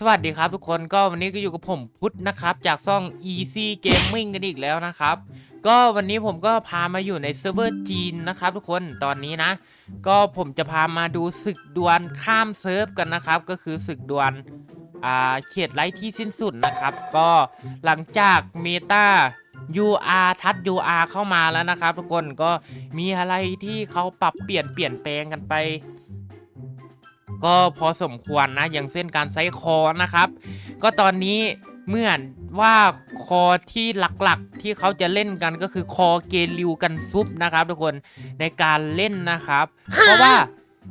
สวัสดีครับทุกคนก็วันนี้ก็อยู่กับผมพุทธนะครับ จากซ่อง Easy Gaming กันอีกแล้วนะครับ ก็วันนี้ผมก็พามาอยู่ในเซิร์ฟเวอร์จีนนะครับ ทุกคนตอนนี้นะ ก็ผมจะพามาดูศึกดวลข้ามเซิร์ฟกันนะครับ ก็คือศึกดวลอ่าเขตไร้ที่สิ้นสุดนะครับ ก็หลังจากเมตา UR ทัด UR เข้ามาแล้วนะครับ ทุกคนก็มีอะไรที่เขาปรับเปลี่ยนเปลี่ยนแปลงกันไป ก็พอสมควรนะ อย่างเช่นการใช้คอนะครับ ก็ตอนนี้เหมื่อนว่าคอที่หลักๆที่เขาจะเล่นกันก็คือคอเกลิวกันซุปนะครับ ทุกคนในการเล่นนะครับ เพราะว่า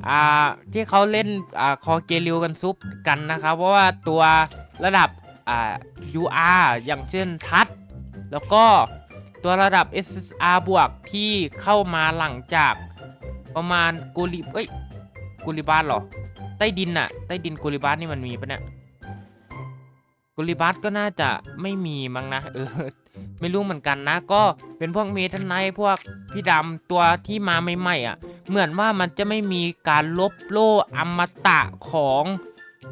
อ่าที่เขาเล่นอ่าคอเกลิวกันซุปกันนะครับ เพราะว่าตัวระดับอ่า UR อย่างเช่นทัดแล้วก็ตัวระดับ SSR บวกที่เข้ามาหลังจากประมาณกูริเอ้ย กูริบาสเหรอ ใต้ดินน่ะใต้ดินกูริบาสนี่มันมีปะเนี่ยกูริบาสก็น่าจะไม่มีมั้งนะเออไม่รู้เหมือนกันนะ ก็เป็นพวกเมทันไนพวกพี่ดำตัวที่มาใหม่ๆอะ เหมือนว่ามันจะไม่มีการลบโล่อมตะของ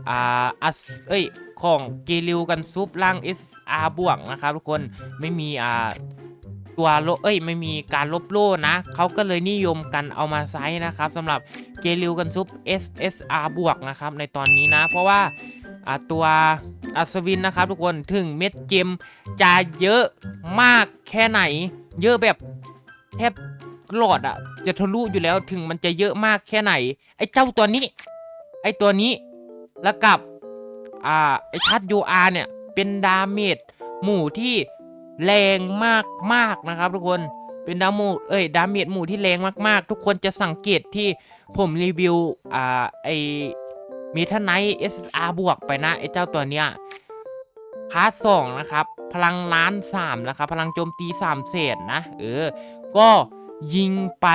อ่าอัสเอ้ยของเกลิวกันซุปล่าง SR บวกนะครับทุกคนไม่มีอ่า ตัวโลเอ้ยไม่มีการลบโล่นะเขาก็เลยนิยมกันเอามาใช้นะครับสำหรับเกลิวกันซุป SSR บวกนะครับในตอนนี้นะ เพราะว่าอ่าตัวอัศวินนะครับทุกคนถึงเม็ดเจมจะเยอะมากแค่ไหน เยอะแบบแทบหลอดอะจะทะลุอยู่แล้วถึงมันจะเยอะมากแค่ไหน ไอ้เจ้าตัวนี้ ไอ้ตัวนี้แล้วกับอ่าไอ้ทัดยูอาร์เนี่ยเป็นดาเมจหมู่ที่ แรงมากมากๆนะครับ ทุกคนเป็นดามูเอ้ยดาเมจหมู่ที่แรงมากๆ ทุกคนจะสังเกตที่ผมรีวิวอ่าไอมีทนาย SR บวกไปนะไอเจ้าตัวเนี้ยพาร์ทสองนะครับ พลังล้านสามนะครับ พลังโจมตีสามเศษนะ เออ ก็ยิงไป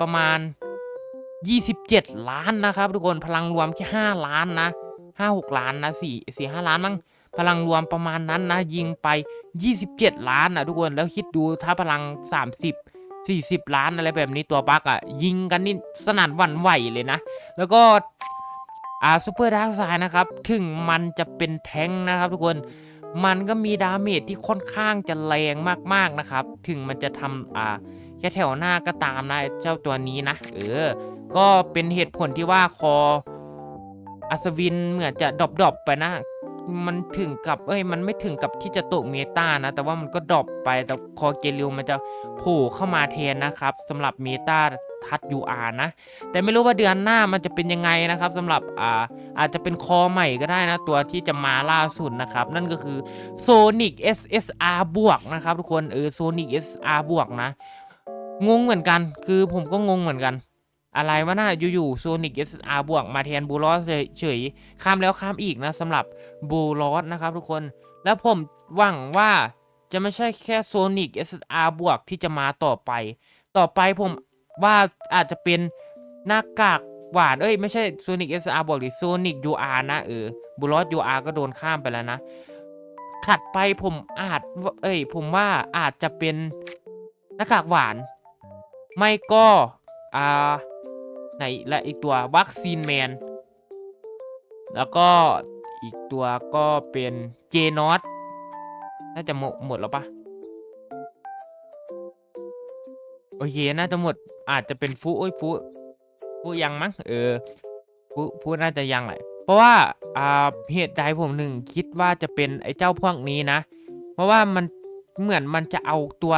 ประมาณ 27 ล้านนะครับ ทุกคนพลังรวมแค่ 5 ล้านนะห้าหกล้านนะสี่สี่ห้าล้านมั้ง พลังรวมประมาณนั้นนะ ยิงไป 27 ล้านนะทุกคนแล้วคิดดูถ้าพลัง 30 40 ล้านอะไรแบบนี้ตัวบักอะ่ะ ยิงกันนี่สนั่นหวั่นไหวเลยนะ แล้วก็อ่าซูเปอร์ดาร์กไซด์นะครับ ถึงมันจะเป็นแท้งนะครับทุกคนมันก็มีดาเมจที่ค่อนข้างจะแรงมากๆนะครับ ถึงมันจะทำอ่าแค่แถวหน้าก็ตามนะเจ้าตัวนี้นะ เออ ก็เป็นเหตุผลที่ว่าคออัศวินเหมือนจะดรอปดรอปไปนะ มันถึงกับ เอ้ย มันไม่ถึงกับที่จะตกเมตานะ แต่ว่ามันก็ดรอปไป แต่คอเกลิวมันจะโผล่เข้ามาแทนนะครับสำหรับเมตาทัดยูอานะ แต่ไม่รู้ว่าเดือนหน้ามันจะเป็นยังไงนะครับสำหรับอ่าอาจจะเป็นคอใหม่ก็ได้นะ ตัวที่จะมาล่าสุดนะครับ นั่นก็คือ Sonic SSR บวกนะครับทุกคนเออ Sonic SSR บวกนะ งงเหมือนกัน คือผมก็งงเหมือนกัน อะไรวะน่าอยู่ๆ Sonic SR บวกมาแทนบูลอสเฉยๆข้ามแล้วข้ามอีกนะสำหรับบูลอสนะครับทุกคนแล้วผมหวังว่าจะไม่ใช่แค่ Sonic SR บวกที่จะมาต่อไป ต่อไปผมว่าอาจจะเป็นหน้ากากหวาน เอ้ย ไม่ใช่ Sonic SR บวกหรือ Sonic UR นะเออบูลอส UR ก็โดนข้ามไปแล้วนะถัดไปผมอาจ เอ้ย ผมว่าอาจจะเป็นหน้ากากหวาน ไม่ก็ อ่า ไหนและอีกตัววัคซีนแมน แล้วก็อีกตัวก็เป็นเจนอตน่าจะหมดหมดแล้วปะโอเค น่าจะหมด อาจจะเป็นฟูโอ้ยฟูฟูยังมั้ง เออฟูฟูน่าจะยังแหละ เพราะว่า อ่า เหตุใดผมหนึ่งคิดว่าจะเป็นไอ้เจ้าพวกนี้นะ เพราะว่ามันเหมือนมันจะเอาตัว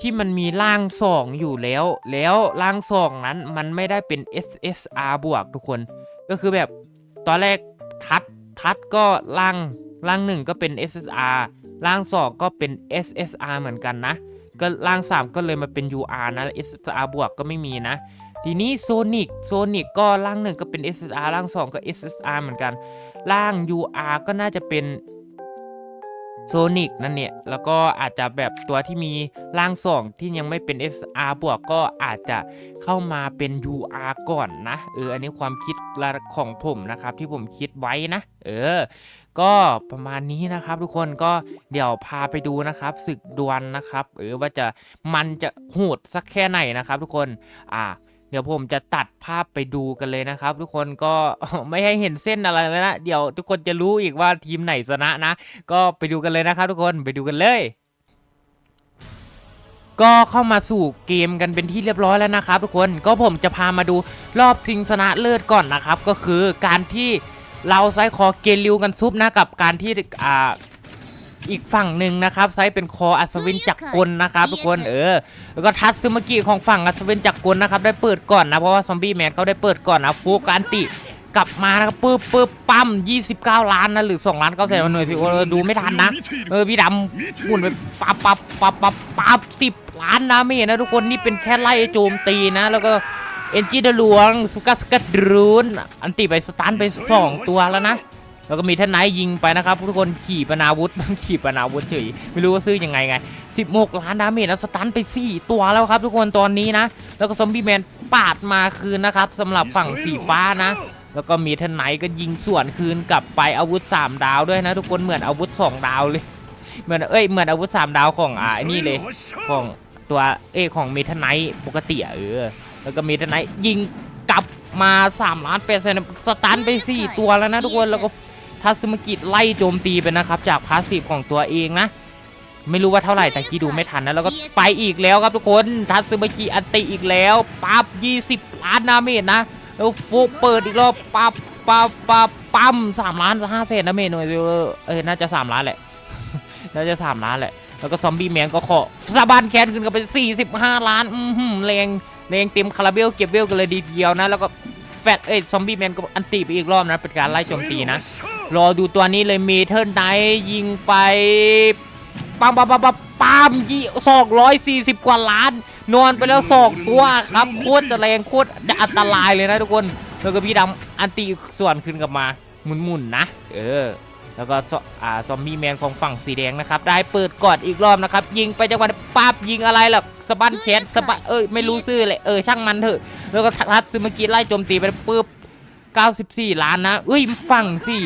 ที่มันมีร่างสองอยู่แล้ว แล้วร่างสองนั้นมันไม่ได้เป็น SSR บวกทุกคน ก็คือแบบตอนแรกทัดทัดก็ร่างร่างหนึ่งก็เป็น SSR ร่างสองก็เป็น SSR เหมือนกันนะ ก็ร่าง3ก็เลยมาเป็น UR นะ SSR บวกก็ไม่มีนะ ทีนี้โซนิกโซนิกก็ร่างหนึ่งก็เป็น SSR ร่าง2ก็ SSR เหมือนกันร่าง UR ก็น่าจะเป็น โซนิกนั่นเนี่ย แล้วก็อาจจะแบบตัวที่มีร่างสองที่ยังไม่เป็น SR บวกก็อาจจะเข้ามาเป็น UR ก่อนนะ เออ อันนี้ความคิดของผมนะครับ ที่ผมคิดไว้นะ เออ ก็ประมาณนี้นะครับทุกคนก็เดี๋ยวพาไปดูนะครับศึกดวลนะครับ เออว่าจะมันจะโหดสักแค่ไหนนะครับทุกคน อ่า เดี๋ยวผมจะตัดภาพไปดูกันเลยนะครับ ทุกคนก็ไม่ให้เห็นเส้นอะไรเลยนะเดี๋ยวทุกคนจะรู้อีกว่าทีมไหนชนะนะ ก็ไปดูกันเลยนะครับทุกคนไปดูกันเลยก็เข้ามาสู่เกมกันเป็นที่เรียบร้อยแล้วนะครับทุกคนก็ผมจะพามาดูรอบชิงชนะเลิศก่อนนะครับ ก็คือการที่เราไซส์คอเกลิวกันซุปนะกับการที่อ่า อีกฝั่งหนึ่งนะครับไซส์เป็นคออัศวินจักรกลนะครับทุกคนเออแล้วก็ทัตซึมากิของฝั่งอัศวินจักรกลนะครับได้เปิดก่อนนะเพราะว่าซอมบี้แมนเขาได้เปิดก่อนนะฟูการติกลับมานะครับปึ๊บปึ๊บปั๊ม29 ล้านนะหรือ2ล้าน9แสนหน่วยสิโอ้ดูไม่ทันนะเออพี่ดำหมุนไปปับปับปับปับปับสิบล้านนะไม่เห็นนะทุกคนนี่เป็นแค่ไล่โจมตีนะ แล้วก็เอนจิเดหลวงสุกัสกัดรูนอันตีไปสตันไป 2 ตัวแล้วนะ แล้วก็มีท่านไนท์ยิงไปนะครับทุกคนขี่ปนาวุธขี่ปนาวุธเฉยไม่รู้ว่าซื้อยังไงไง16 ล้านดาเมจแล้วสตันไป 4 ตัวแล้วครับ ทุกคนตอนนี้นะ แล้วก็ซอมบี้แมนปาดมาคืนนะครับสำหรับฝั่งสีฟ้านะ แล้วก็มีท่านไหนก็ยิงสวนคืนกลับไปอาวุธ 3 ดาวด้วยนะ ทุกคนเหมือนอาวุธ 2 ดาวเลยเหมือนเอ้ยเหมือนอาวุธ 3 ดาวของอ่านี่เลยของตัวเอของเมทันไนท์ปกติอเออแล้วก็เมทันไนท์ยิงกลับมา3ล้านเปอร์เซ็นต์สตันไป 4 ตัวแล้วนะทุกคนแล้วก็ ทัศมกิจไล่โจมตีไปนะครับ จากพาสซีฟของตัวเองนะ ไม่รู้ว่าเท่าไหร่แต่กี้ดูไม่ทันนะ แล้วก็ไปอีกแล้วครับทุกคนทัศมกิอันติอีกแล้วปั๊บ20 ล้านดาเมจนะ แล้วฟุกเปิดอีกรอบปั๊บปั๊บปั๊บปั๊มสามล้านห้าเศษนะเมหน่วยเดียเออน่าจะสามล้านแหละน่าจะสามล้านแหละแล้วก็ซอมบี้แมนก็ขอสะบันแคนขึ้นกันเป็น45 ล้านอือหือแรงแรงเต็มคาราเบลเก็บเวลกันเลยดีเดียวนะแล้วก็ ฟตเอ้ยซอมบี้แมนก็อันตีไปอีกรอบนะเป็นการไล่โจมตีนะ รอดูตัวนี้เลยเมเทิลไนยิงไปปั๊มปั๊มปั๊มปั๊มปั๊มยี่สองร้อยสี่สิบกว่าล้าน นอนไปแล้วสองตัวครับโคตรจะแรงโคตรจะอันตรายเลยนะทุกคนแล้วก็พี่ดำอันตีส่วนขึ้นกลับมาหมุนๆนะ เออ แล้วก็ซออ่าซอมบี้แมนของฝั่งสีแดงนะครับ ได้เปิดกอดอีกรอบนะครับ ยิงไปจังหวะปั๊บยิงอะไรล่ะสะบันแขนสะบันเอ้ยไม่รู้ซื่อเลยเออช่างมันเถอะ แล้วก็ทัดซึมากิไล่โจมตีไปปุ๊บ94 ล้านนะเอ้ยฝั่งสิ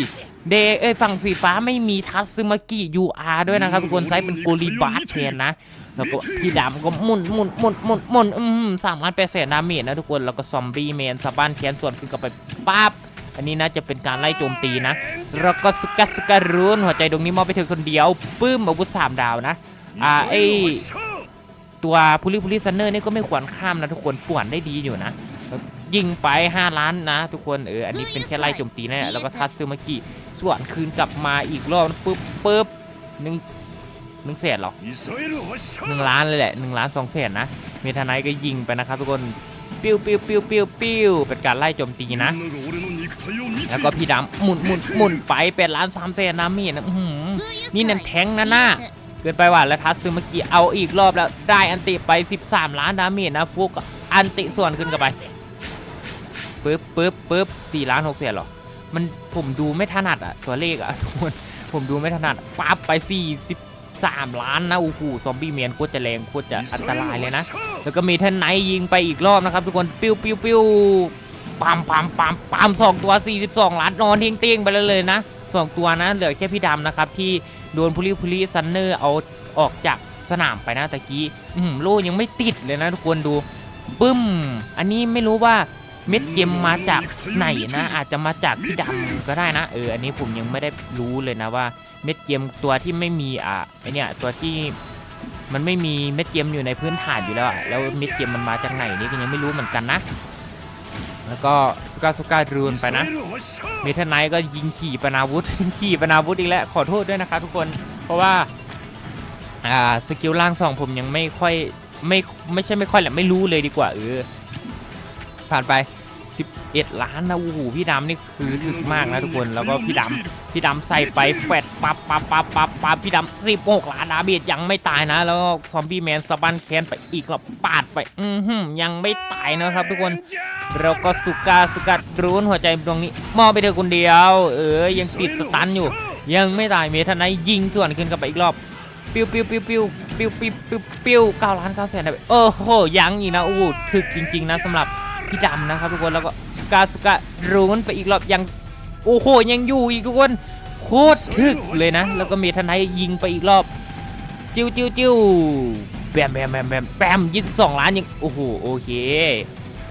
เดเอ้ยฝั่งสีฟ้าไม่มีทัตซึมากิ UR ด้วยนะครับทุกคนไซส์เป็นโกลิบาสแทนนะแล้วก็พี่ดำก็หมุนหมุนหมุนหมุนหมุนอืมสามล้านแปดแสนดาเมจนะทุกคนแล้วก็ซอมบี้แมนสะบ้านแขนส่วนขึ้นกับไปปั๊บ อันนี้นะจะเป็นการไล่โจมตีนะแล้วก็สกัดสกัดรุนหัวใจดวงนี้มอบไปเธอคนเดียวปื้มอาวุธสามดาวนะอ่าไอตัวพูลิพูลิซันเนอร์นี่ก็ไม่ควรข้ามนะทุกคนป่วนได้ดีอยู่นะแล้วยิงไป 5 ล้านนะ ทุกคนเอออันนี้เป็นแค่ไล่โจมตีนะแล้วก็ทัสซึมากิส่วนคืนกลับมาอีกรอบปุ๊บปุ๊บหนึ่งหนึ่งแสนหรอหนึ่งล้านเลยแหละหนึ่งล้านสองแสนนะเมทาไนท์ก็ยิงไปนะครับทุกคนปิ้วปิ้วปิ้วปิ้วปิ้วเป็นการไล่โจมตีนะ แล้วก็พี่ดำหมุนหมุนหมุนไปแปดล้านสามแสนนะมีนะนี่นั่นแทงนะหน้าเกินไปว่ะแล้วทัสซึมากิเอาอีกรอบแล้วได้อันติไป 13 ล้านดาเมจนะฟุกอันติส่วนขึ้นกันไปปึ๊บปึ๊บปึ๊บ4ล้าน6แสนหรอ มันผมดูไม่ถนัดอะตัวเลขอะทุกคนผมดูไม่ถนัดปั๊บไป 43 ล้านนะโอ้โหซอมบี้เมียนโคตรจะแรงโคตรจะอันตรายเลยนะ แล้วก็มีเทนไนยิงไปอีกรอบนะครับทุกคนปิ้วปิ้วปิ้ว ปั๊มปั๊มปั๊มปั๊มสองตัว 42ล้านนอนเที่ยงเตี้ยงๆไปเลยเลยนะสองตัวนะเหลือแค่พี่ดำนะครับที่โดนพลิพลิซันเนอร์เอาออกจากสนามไปนะตะกี้อื้อหือโล่ยังไม่ติดเลยนะทุกคนดูปึ้ม อันนี้ไม่รู้ว่าเม็ดเยมมาจากไหนนะ อาจจะมาจากพี่ดำก็ได้นะเอออันนี้ผมยังไม่ได้รู้เลยนะว่าเม็ดเยมตัวที่ไม่มีอะไอเนี่ยตัวที่มันไม่มีเม็ดเกมอยู่ในพื้นฐานอยู่แล้วแล้วเม็ดเกมมันมาจากไหนนี่ก็ยังไม่รู้เหมือนกันนะ แล้วก็สุก้าสุก้ารูนไปนะเมทัลไนท์ก็ยิงขี่ปนาวุธยิงขี่ปนาวุธอีกแล้วขอโทษด้วยนะครับทุกคนเพราะว่าอ่าสกิลล่างสองผมยังไม่ค่อยไม่ไม่ใช่ไม่ค่อยแหละไม่รู้เลยดีกว่าเออผ่านไป 11 ล้านนะโอ้โหพี่ดำนี่คือถึกมากนะทุกคนแล้วก็พี่ดำพี่ดำใส่ไปแฟดปับปับปับปับปับพี่ดำสิบหกล้านดาเบียดยังไม่ตายนะ แล้วซอมบี้แมนสปันแคนไปอีกแล้วปาดไปอือหืยังไม่ตายนะครับทุกคนเราก็สุกาสุกัดรุนหัวใจตรงนี้มอไปเธอคนเดียว เออยังติดสตันอยู่ ยังไม่ตายเมทันไนยิงส่วนขึ้นกลับไปอีกรอบปิ้วปิ้วปิ้วปิ้วปิ้วปิ้วปิ้วเก้าล้านเก้าแสนเออโหยังอีกนะโอ้ถึกจริง ๆ นะสำหรับ พี่ดำนะครับทุกคนแล้วก็กาสุการุนไปอีกรอบยังโอ้โหยังอยู่อีกทุกคนโคตรถึกเลยนะ แล้วก็เมทนไนท์ยิงไปอีกรอบ จิ้วจิ้วจิ้วแบมแบมแบมแบมแบมยี่สิบสองล้านยังโอ้โหโอเค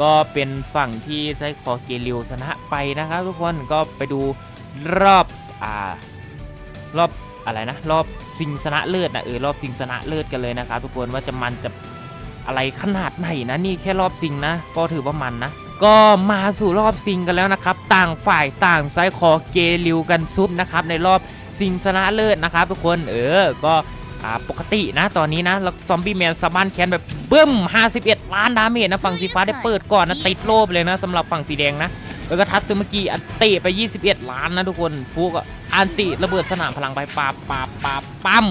ก็เป็นฝั่งที่ไซคอเกลิวชนะไปนะครับทุกคนก็ไปดูรอบอ่ารอบอะไรนะ รอบชิงชนะเลิศนะเออรอบชิงชนะเลิศกันเลยนะครับทุกคนว่าจะมันจะ อะไรขนาดไหนนะนี่แค่รอบชิงนะ ก็ถือว่ามันนะ ก็มาสู่รอบซิงกันแล้วนะครับ ต่างฝ่ายต่างไซคอเกลิวกันซุปนะครับในรอบซิงชนะเลิศนะครับทุกคนเออก็อ่าปกตินะตอนนี้นะแล้วซอมบี้แมนสะบันแคนแบบบึ้ม 51 ล้านดาเมจนะฝั่งสีฟ้าได้เปิดก่อนนะติดโลบเลยนะสำหรับฝั่งสีแดงนะแล้วก็ทัตซึเมื่อกี้อันติไป 21 ล้านนะทุกคนฟุกอะอันติระเบิดสนามพลังไปปาบปาบปาบปั๊ม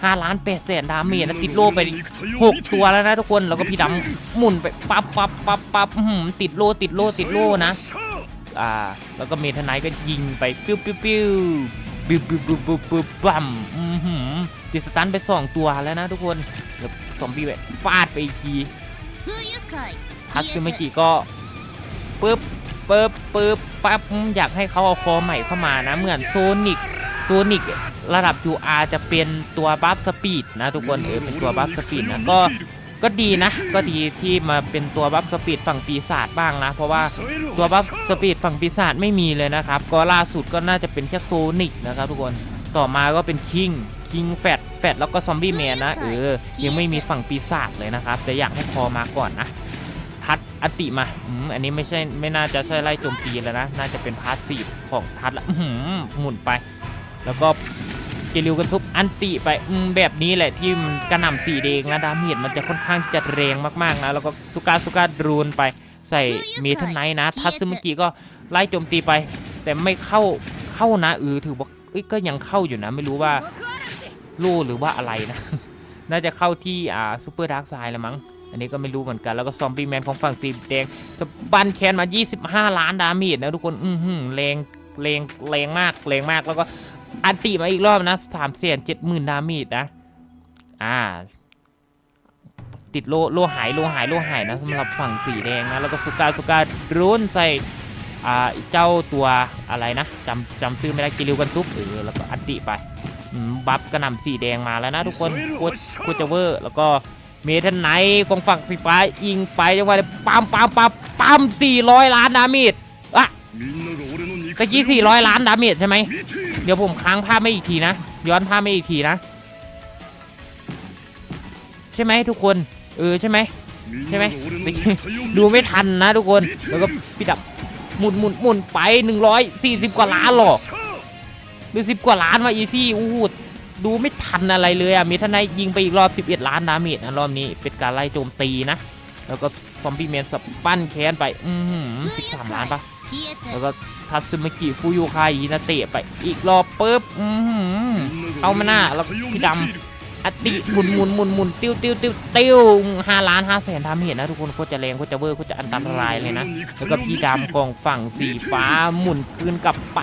5 ล้านเปเศษดาเมจแล้ติดโล่ไป 6 ตัวแล้วนะทุกคนแล้วก็พี่ดำหมุนไปปั๊บปั๊บปั๊บปั๊บติดโล่ติดโล่ติดโล่นะอ่าแล้วก็เมทไนายก็ยิงไปปิ้วปิ้วปิ้วปิ้วปิ้วปิ้วบิ้วบิ้วบัมติดสตันไป 2 ตัวแล้วนะทุกคนแล้วสอมบี้แบบฟาดไปอีกทีคัตซึเมกิก็ปึ๊บปึ๊บปึ๊บปั๊บอยากให้เขาเอาคอใหม่เข้ามานะเหมือนโซนิก ซนิกระดับ UR จะเป็นตัวบัฟสปีดนะทุกคนเออเป็นตัวบัฟสปีดนะก็ก็ดีนะ ก็ดีที่มาเป็นตัวบัฟสปีดฝั่งปีศาจบ้างนะ เพราะว่าตัวบัฟสปีดฝั่งปีศาจไม่มีเลยนะครับ ก็ล่าสุดก็น่าจะเป็นแค่โซนิกนะครับทุกคนต่อมาก็เป็นคิงคิงแฟดแฟดแล้วก็ซอมบี้แมนนะเออยังไม่มีฝั่งปีศาจเลยนะครับ แต่อยากให้คอมาก่อนนะทัดอติมาอืมอันนี้ไม่ใช่ไม่น่าจะใช่ไล่โจมตีแล้วนะ น่าจะเป็นพาสซีฟของทัดละหือหมุนไป แล้วก็เกลิวกันซุปอันติไปอืมแบบนี้แหละที่มันกระหน่ำสีแดงนะดาเมจมันจะค่อนข้างจะแรงมากๆนะแล้วก็สุกาสุกาดรูนไปใส่เมทัลไนท์นะ ทัตซึเมื่อกี้ก็ไล่โจมตีไป แต่ไม่เข้าเข้านะเออถือว่าเอ้ยก็ยังเข้าอยู่นะ ไม่รู้ว่าลู่หรือว่าอะไรนะ น่าจะเข้าที่อ่าซูเปอร์ดาร์กไซด์ละมั้ง อันนี้ก็ไม่รู้เหมือนกัน แล้วก็ซอมบี้แมนของฝั่งสีแดงจะบันแคนมา 25 ล้านดาเมจนะทุกคน อือหือแรงแรงแรงมากแรงมากแล้วก็ อันติมาอีกรอบนะสามแสนเจ็ดหมื่นดาเมจนะ อ่า ติดโลโลหายโลหายโลหายนะสำหรับฝั่งสีแดงนะ แล้วก็สุกาสุการุนใส่อ่าเจ้าตัวอะไรนะจำจำชื่อไม่ได้กิริวกันซุปเออแล้วก็อันติไปบัฟกระหน่ำสีแดงมาแล้วนะทุกคนโคตรโคตรจเวอร์ แล้วก็เมทันไนของฝั่งสีฟ้ายิงไปจังหวะนี้ปั๊มปั๊มปั๊มปั๊ม400ล้านดาเมจอะตะกี้400ล้านดาเมจใช่ไหม ดี๋ยวผมค้างภาพไม่อีกทีนะ ย้อนภาพไม่อีกทีนะ ใช่ไหมทุกคน เออใช่ไหมใช่ไหมดูไม่ทันนะทุกคน แล้วก็พี่ดับหมุนหมุนหมุนไป140กว่าล้านหรอหรือ10กว่าล้านมาอีซี่อู้หูดูไม่ทันอะไรเลยอะมีท่านายยิงไปอีกรอบ 11 ล้านดาเมจนะรอบนี้เป็นการไล่โจมตีนะ แล้วก็ซอมบี้แมนสปั้นแค้นไป อือหือ13ล้านปะ แล้วก็ทัตสึมิกิฟูยุคายนาเตะไปอีกรอบปุ๊บอือหือเอามาหน้าแล้วพี่ดำอติหมุนหมุนหมุนหมุนติ้วติ้วติ้วติ้วห้าล้านห้าแสนทำเห็นนะทุกคนโคตรจะแรงโคตรจะเวอร์โคตรจะอันตรายเลยนะ แล้วก็พี่ดำกองฝั่งสีฟ้าหมุนคืนกลับไป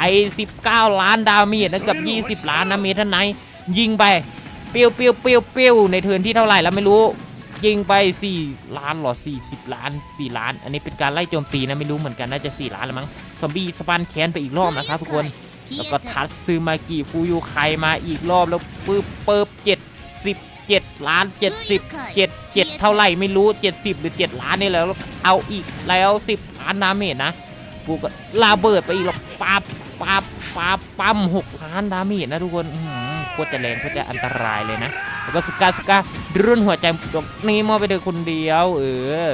19 ล้านดาเมจนะเกับ 20 ล้านนะเมทันไนยิงไปเปียวเปียวเปียวเปียวในเทิร์นที่เท่าไหร่แล้วไม่รู้ ยิงไป 4 ล้านเหรอ40 ล้าน 4 ล้าน อันนี้เป็นการไล่โจมตีนะไม่รู้เหมือนกันน่าจะ 4 ล้านแล้วมั้งซอมบี้สปันแคนไปอีกรอบนะครับทุกคนแล้วก็ทัตซึมากิฟูยูไคมาอีกรอบแล้วปึ๊บปึ๊บเจ็ดสิบเจ็ดล้านเจ็ดสิบเจ็ดเจ็ดเท่าไหร่ไม่รู้เจ็ดสิบหรือเจ็ดล้านนี่แหละแล้วเอาอีกแล้วสิบล้านดาเมจนะกูก็ลาเบิดไปอีกแล้วปั๊บปั๊บปั๊บปั๊มหกล้านดาเมจนะทุกคนอื้อหือ โคตรจะแรงโคตรจะอันตรายเลยนะ แล้วก็สกาสการุ่นหัวใจตรงนี้มอไปเธอคนเดียว เออ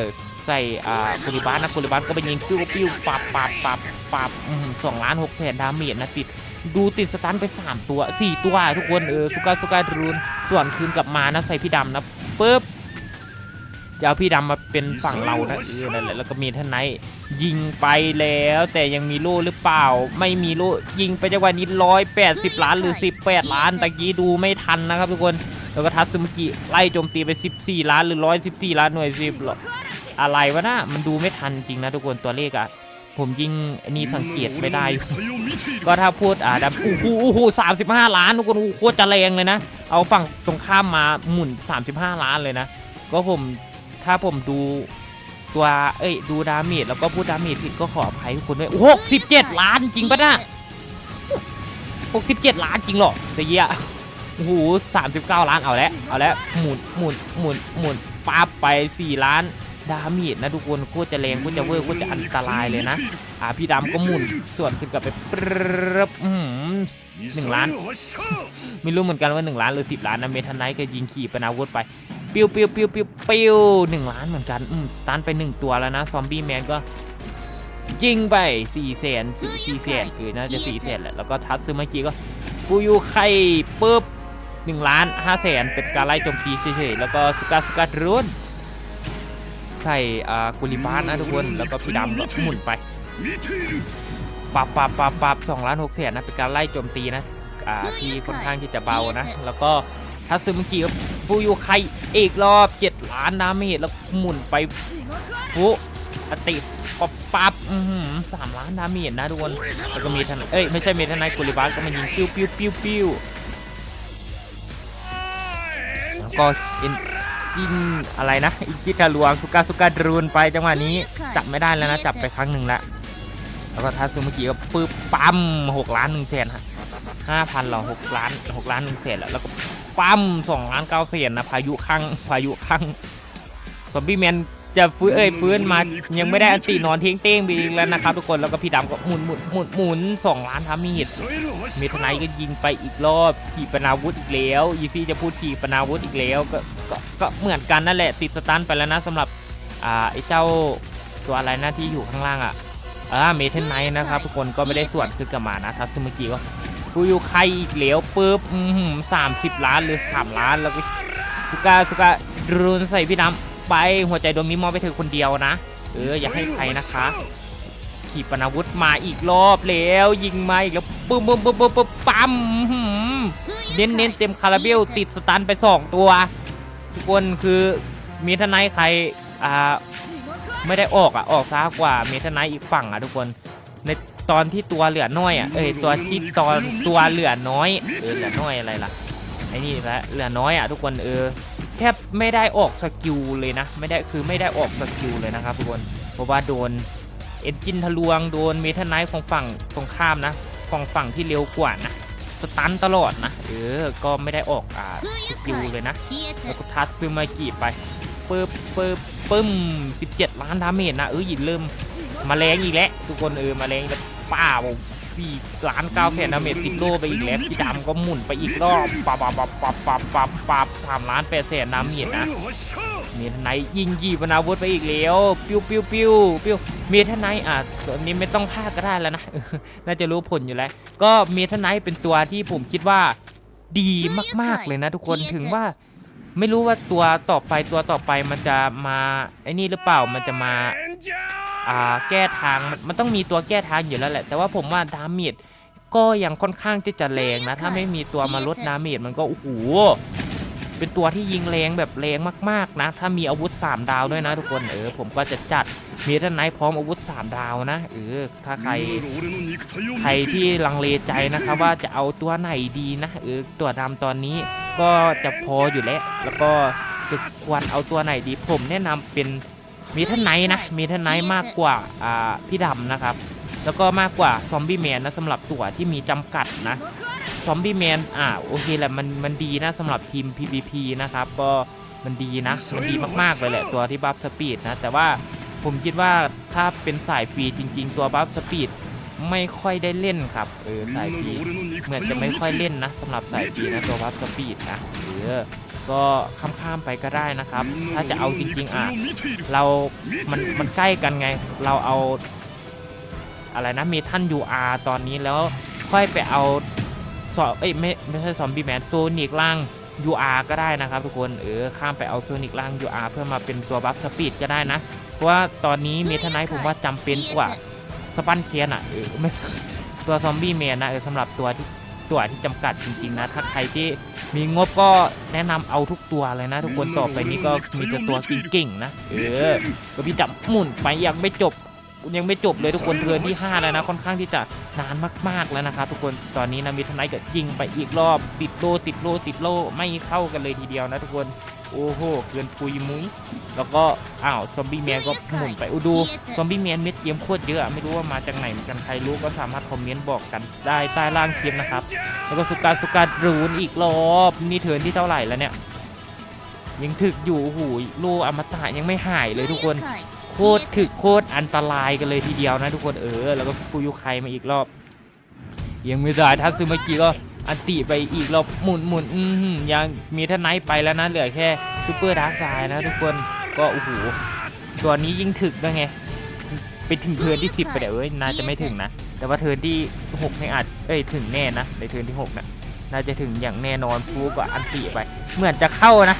ใส่อ่าคุริบานนะคุริบานก็ไปยิงปิ้วปิ้วปับปับปับปับอื้อหือสองล้านหกแสนดาเมจนะติดดูติดสตันไป 3 ตัว 4 ตัว ทุกคน เออสุกาสุกาดรูน ส่วนคืนกลับมานะ ใส่พี่ดำนะปุ๊บ จะเอาพี่ดำมาเป็นฝั่งเรานะเออนั่นแหละแล้วก็มีท่านไนท์ยิงไปแล้ว แต่ยังมีโล่หรือเปล่า ไม่มีโล่ยิงไปจังหวะนี้ร้อยแปดสิบล้านหรือ18ล้านตะกี้ดูไม่ทันนะครับทุกคนแล้วก็ทัตสึมิกิไล่โจมตีไป14ล้านหรือ114ล้านหน่วยสิบหรออะไรวะนะมันดูไม่ทันจริงนะทุกคนตัวเลขอะผมยิงอันนี้สังเกตไม่ได้ ก็ถ้าพูดอ่าดับอู้หูอู้หูสามสิบห้าล้านทุกคนอู้โคตรจะแรงเลยนะ เอาฝั่งตรงข้ามมาหมุน35ล้านเลยนะ ก็ผม ถ้าผมดูตัวเอ้ยดูดาเมจแล้วก็พูดดาเมจผิดก็ขออภัยทุกคนด้วยโอ้หกสิบเจ็ดล้านจริงปะน่ะหกสิบเจ็ดล้านจริงเหรอเสียโอ้โหสามสิบเก้าล้านเอาแล้วเอาแล้วหมุนหมุนหมุนหมุนปั๊บไปสี่ล้านดาเมจนะทุกคนโคตรจะแรงโคตรจะเวอร์โคตรจะอันตรายเลยนะอ่าพี่ดำก็หมุนส่วนขึ้นกลับไปปรึบอื้อหือหนึ่งล้าน ไม่รู้เหมือนกันว่า1ล้านหรือ10ล้านนะเมทันไนท์ก็ยิงขี่ปนาวุธไป ปิวปิวปิวปิวปิวหนึ่งล้านเหมือนกัน อืมสตันไปหนึ่งตัวแล้วนะ ซอมบี้แมนก็ ยิงไป4ี่แสนสี่สี่แสนเออน่าจะ4ี่แสนแหละ แล้วก็ทัตซึเมื่อกี้ก็ฟูยูไข่ปุ๊บหนึ่งล้านห้าแสนเป็นการไล่โจมตีเฉยๆ แล้วก็สุกาสุการุนใส่อ่ากุลิบาสนะทุกคน แล้วก็พี่ดำก็หมุนไปปับปับปับปับสองล้านหกแสนนะเป็นการไล่โจมตีนะอ่าที่ค่อนข้างที่จะเบานะ แล้วก็ ทัตซึมิกิก็ฟูยูไคอีกรอบเจ็ดล้านดาเมจแล้วหมุนไปฟุอติปับปับสามล้านดาเมจนะทุกคนแล้วก็มีทนายเอ้ยไม่ใช่เมทนายกุลิบาสก็มายิงปิ้วปิ้วปิ้วปิ้วแล้วก็อินอินอะไรนะอินกิทาลวงสุกาสุกาดรูนไปจังหวะนี้จับไม่ได้แล้วนะจับไปครั้งหนึ่งละแล้วก็ทัสเมื่อกี้ก็ปึ๊บปั๊มหกล้านหนึ่งแสนฮะห้าพันหรอหกล้านหกล้านหนึ่งแสนแล้วแล้วก็ ปั๊มสองล้านเก้าแสนนะพายุข้างพายุข้างซอมบี้แมนจะฟื้นเอ้ยฟื้นมายังไม่ได้อันตีนอนเท้งเต้งไปแล้วนะครับทุกคนแล้วก็พี่ดำก็หมุนหมุนหมุนหมุนสองล้านทามีดเมทไนก็ยิงไปอีกรอบขี่ปนาวุธอีกแล้วอีซี่จะพูดขี่ปนาวุธอีกแล้วก็ก็ก็เหมือนกันนั่นแหละติดสตันไปแล้วนะสำหรับอ่าไอ้เจ้าตัวอะไรนะที่อยู่ข้างล่างอะอ่าเมทไนท์นะครับทุกคนก็ไม่ได้ส่วนคือกลับมานะครับซึ่งเมื่อกี้ก็ ฟูยูไคอีกเหลวปุ๊บสามสิบล้านหรือสามล้านแล้วก็สุกาสุการุนใส่พี่ดำไปหัวใจดวงนี้มอบไปเธอคนเดียวนะ เอออย่าให้ใครนะคะขีปนาวุธมาอีกรอบแล้วยิงมาอีกแล้วปุ๊บปุ๊บปุ๊บปุ๊บปั๊มเน้นเน้นเต็มคาราเบลติดสตันไปสองตัว ทุกคนคือมีทนายใครอ่าไม่ได้ออกอะออกช้ากว่าเมทนท์อีกฝั่งอะทุกคนใน ตอนที่ตัวเหลือน้อยอะเอ้ยตัวที่ตอนตัวเหลือน้อยเออเหลือน้อยอะไรล่ะไอ้นี่ละเหลือน้อยอะทุกคนเออแทบไม่ได้ออกสกิลเลยนะไม่ได้คือไม่ได้ออกสกิลเลยนะครับทุกคนเพราะว่าโดนเอ็นจินทะลวงโดนเมทไนท์ของฝั่งตรงข้ามนะของฝั่งที่เร็วกว่านะสตันตลอดนะเออก็ไม่ได้ออกอ่าสกิลเลยนะแล้วก็ทัดซึมากิไปปึ๊บปึ๊บปึ้ม 17 ล้านดาเมจนะเออหยินเริ่ม มาแรงอีกแล้วทุกคนเออมาแรงแล้วป้าวสี่ล้านเก้าแสนดาเมจติดโลไปอีกแล้วพี่ดำก็หมุนไปอีกรอบปับปับปับปับปับปับปับสามล้านแปดแสนดาเมจนะเมทไนยิงยีบนาวุธไปอีกแล้วปิ้วปิ้วปิ้วปิ้วเมทไนท์อะตัวนี้ไม่ต้องพากก็ได้แล้วนะน่าจะรู้ผลอยู่แล้ว ก็เมทไนท์เป็นตัวที่ผมคิดว่าดีมากๆเลยนะทุกคนถึงว่า ไม่รู้ว่าตัวต่อไปตัวต่อไปมันจะมาไอ้นี่หรือเปล่ามันจะมาอ่าแก้ทางมันต้องมีตัวแก้ทางอยู่แล้วแหละ แต่ว่าผมว่าดาเมจก็ยังค่อนข้างที่จะแรงนะ ถ้าไม่มีตัวมาลดดาเมจมันก็โอ้โหเป็นตัวที่ยิงแรงแบบแรงมากๆนะ ถ้ามีอาวุธ 3 ดาวด้วยนะทุกคนเออผมก็จะจัดเมทันไนพร้อมอาวุธ 3 ดาวนะเออถ้าใครใครที่ลังเลใจนะครับว่าจะเอาตัวไหนดีนะเออตัวดำตอนนี้ ก็จะพออยู่แล้ว แล้วก็จะควรเอาตัวไหนดีผมแนะนำเป็นมีท่านไนท์นะ มีท่านไนท์มากกว่าอ่าพี่ดำนะครับ แล้วก็มากกว่าซอมบี้แมนนะสำหรับตัวที่มีจำกัดนะซอมบี้แมนอ่าโอเคแหละมันมันดีนะสำหรับทีม PVP นะครับก็มันดีนะมันดีมากๆเลยแหละตัวที่บัฟสปีดนะแต่ว่าผมคิดว่าถ้าเป็นสายฟรีจริง ๆ ตัวบัฟสปีด ไม่ค่อยได้เล่นครับเออสายปีเหมือนจะไม่ค่อยเล่นนะสำหรับสายปีนะตัววัดสปีดนะเออก็ข้ามๆไปก็ได้นะครับ ถ้าจะเอาจริงๆอะเรามันมันใกล้กันไง เราเอาอะไรนะเมทันยูอาร์ตอนนี้แล้วค่อยไปเอาซอเอ้ยไม่ไม่ใช่ซอมบี้แมนโซนิกล่าง UR ก็ได้นะครับทุกคนเออข้ามไปเอาโซนิกล่าง UR เพื่อมาเป็นตัวบัฟสปีดก็ได้นะ เพราะว่าตอนนี้เมทันไนท์ผมว่าจำเป็นกว่า สปันเคียนอะเออไม่ตัวซอมบี้แมนนะเออสำหรับตัวที่ตัวที่จำกัดจริงๆนะ ถ้าใครที่มีงบก็แนะนำเอาทุกตัวเลยนะ ทุกคนต่อไปนี้ก็มีแต่ตัวเก่งๆนะ เออก็พี่จับหมุนไปยังไม่จบยังไม่จบเลยทุกคนเทิร์นที่ 5 แล้วนะ ค่อนข้างที่จะนานมากๆแล้วนะครับทุกคนตอนนี้นะมีทนายก็ยิงไปอีกรอบ ติดโลติดโลติดโลไม่เข้ากันเลยทีเดียวนะทุกคน โอ้โหเกินปุยมุ้ยแล้วก็อ้าวซอมบี้แมนก็หมุนไปอุดูซอมบี้แมนเม็ดเกมโคตรเยอะไม่รู้ว่ามาจากไหนเหมือนกันใครรู้ก็สามารถคอมเมนต์บอกกันได้ใต้ล่างคลิปนะครับ แล้วก็สุการสุการรูนอีกรอบนี่เทินที่เท่าไหร่แล้วเนี่ย ยังถึกอยู่โอ้โหโลอมตะยังไม่หายเลยทุกคนโคตรถึกโคตรอันตรายกันเลยทีเดียวนะทุกคนเออ แล้วก็ฟูยุไคมาอีกรอบ ยังไม่ได้ทัตซึมากิก็ อันติไปอีกเรอบหมุนหมุนอือหือยังมีท่านไนท์ไปแล้วนะเหลือแค่ซูเปอร์ดาร์กไซด์นะทุกคนก็โอ้โหตัวนี้ยิ่งถึกนะไงไปถึงเทิร์นที่ 10 ไปเดี๋ยวเอ้ยน่าจะไม่ถึงนะ แต่ว่าเทิร์นที่6ไม่อาจเอ้ยถึงแน่นะในเทิร์นที่6นะน่าจะถึงอย่างแน่นอนฟูก็อันติไป เหมือนจะเข้านะ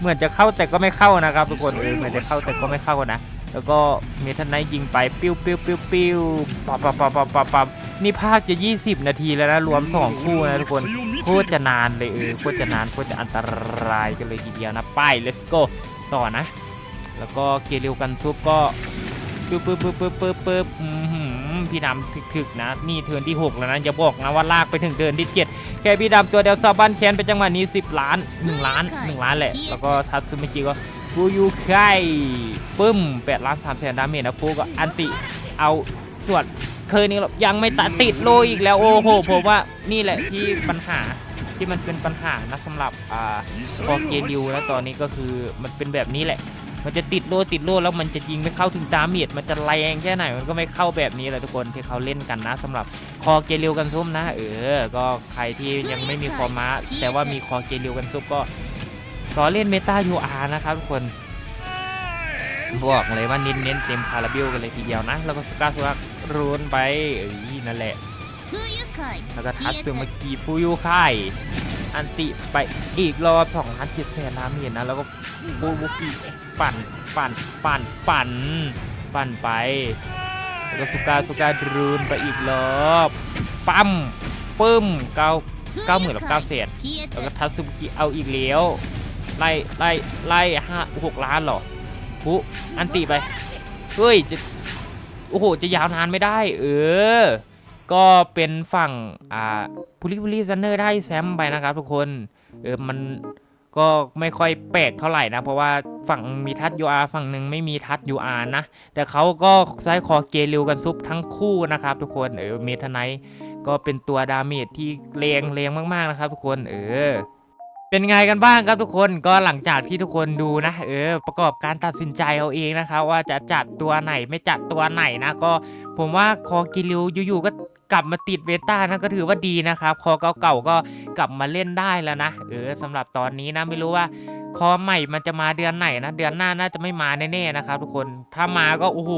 เหมือนจะเข้าแต่ก็ไม่เข้านะครับทุกคนเออเหมือนจะเข้าแต่ก็ไม่เข้านะ แล้วก็เมทันไนท์ยิงไปปิ้วปิ้วปิ้วปิ้วปับปับปับปับปับปับ นี่ภาคจะ 20 นาทีแล้วนะ รวม 2 คู่นะทุกคน โคตรจะนานเลยเออ โคตรจะนาน โคตรจะอันตรายกันเลยทีเดียวนะ ไป let's go ต่อนะ แล้วก็เกลิวกันซุปก็ปึ๊บปึ๊บปึ๊บปึ๊บปึ๊บปึ๊บพี่ดำถึกๆนะ นี่เทินที่ 6 แล้วนะ อย่าบอกนะว่าลากไปถึงเทินที่ 7 แค่พี่ดำตัวเดียวซาบันแคนเป็นจังหวะนี้ 10 ล้าน 1 ล้าน 1 ล้านแหละ แล้วก็ทัตสึมิจิก็ฟูยูไคปึ้ม8ล้าน3แสนดาเมจนะฟูก็อันติเอาสวนเคยนี้หรอกยังไม่ตัดติดโลอีกแล้วโอ้โหผมว่านี่แหละที่ปัญหาที่มันเป็นปัญหานะสำหรับอ่าพอเกลิวแล้วตอนนี้ก็คือมันเป็นแบบนี้แหละ มันจะติดโลติดโลแล้วมันจะยิงไม่เข้าถึงดาเมจมันจะแรงแค่ไหนมันก็ไม่เข้าแบบนี้แหละทุกคนที่เขาเล่นกันนะสำหรับคอเกลิวกันซุ่มนะ เออ ก็ใครที่ยังไม่มีคอม้า แต่ว่ามีคอเกลิวกันซุปก็ขอเล่นเมตายูอาร์นะครับทุกคนบอกเลยว่าเน้นๆเต็มคาราเบลกันเลยทีเดียวนะ แล้วก็สกาสวัก รูนไปเอ้ยนั่นแหละแล้วก็ทัตสึมากิฟูยุไคอันติไปอีกรอบสองล้านเจ็ดแสนน้ำเห็นนะแล้วก็บูบุกิปั่นปั่นปั่นปั่นปั่นไป แล้วก็สุกาสุการูนไปอีกรอบปั๊มปึ้มเก้าเก้าหมื่นกับเก้าแสนแล้วก็ทัตสึมากิเอาอีกแล้วไล่ไล่ไล่ห้าหกล้านเหรอปุ๊อันติไปเฮ้ยจะ โอ้โห จะยาวนานไม่ได้ เออ ก็เป็นฝั่ง อ่าพูลิพูลิซันเนอร์ได้แซมไปนะครับทุกคน เออ มันก็ไม่ค่อยแปลกเท่าไหร่นะ เพราะว่าฝั่งมีทัดยูอาฝั่งหนึ่งไม่มีทัดยูอานะ แต่เขาก็ใช้คอเกลิวกันซุปทั้งคู่นะครับทุกคน เออ เมทไนก็เป็นตัวดาเมจที่แรงแรงมากๆนะครับทุกคน เออ เป็นไงกันบ้างครับทุกคนก็หลังจากที่ทุกคนดูนะเออประกอบการตัดสินใจเอาเองนะครับว่าจะจัดตัวไหนไม่จัดตัวไหนนะก็ผมว่าคอกิลิวอยู่ๆก็กลับมาติดเวต้านะก็ถือว่าดีนะครับ คอเก่าๆก็กลับมาเล่นได้แล้วนะเออสำหรับตอนนี้นะไม่รู้ว่าคอใหม่มันจะมาเดือนไหนนะ เดือนหน้าน่าจะไม่มาแน่ๆนะครับทุกคนถ้ามาก็โอ้โห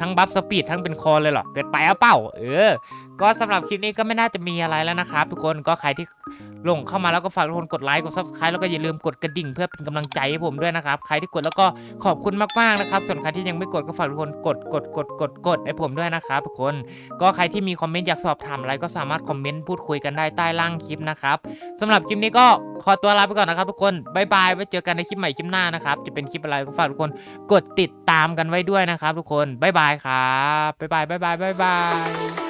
ทั้งบัฟสปีดทั้งเป็นคอเลยเหรอเกิดไปเอาเปล่าเออ ก็สำหรับคลิปนี้ก็ไม่น่าจะมีอะไรแล้วนะครับทุกคนก็ใครที่ ลงเข้ามาแล้วก็ฝากทุกคนกดไลค์กด subscribe แล้วก็อย่าลืมกดกระดิ่งเพื่อเป็นกำลังใจให้ผมด้วยนะครับ ใครที่กดแล้วก็ขอบคุณมากๆนะครับ ส่วนใครที่ยังไม่กดก็ฝากทุกคนกดกดกดกดกดให้ผมด้วยนะครับทุกคนก็ใครที่มีคอมเมนต์อยากสอบถามอะไรก็สามารถคอมเมนต์พูดคุยกันได้ใต้ล่างคลิปนะครับสำหรับคลิปนี้ก็ขอตัวลาไปก่อนนะครับทุกคนบายบายไว้เจอกันในคลิปใหม่คลิปหน้านะครับจะเป็นคลิปอะไรก็ฝากทุกคนกดติดตามกันไว้ด้วยนะครับ ทุกคนบายบายครับบายบายบายบายบายบาย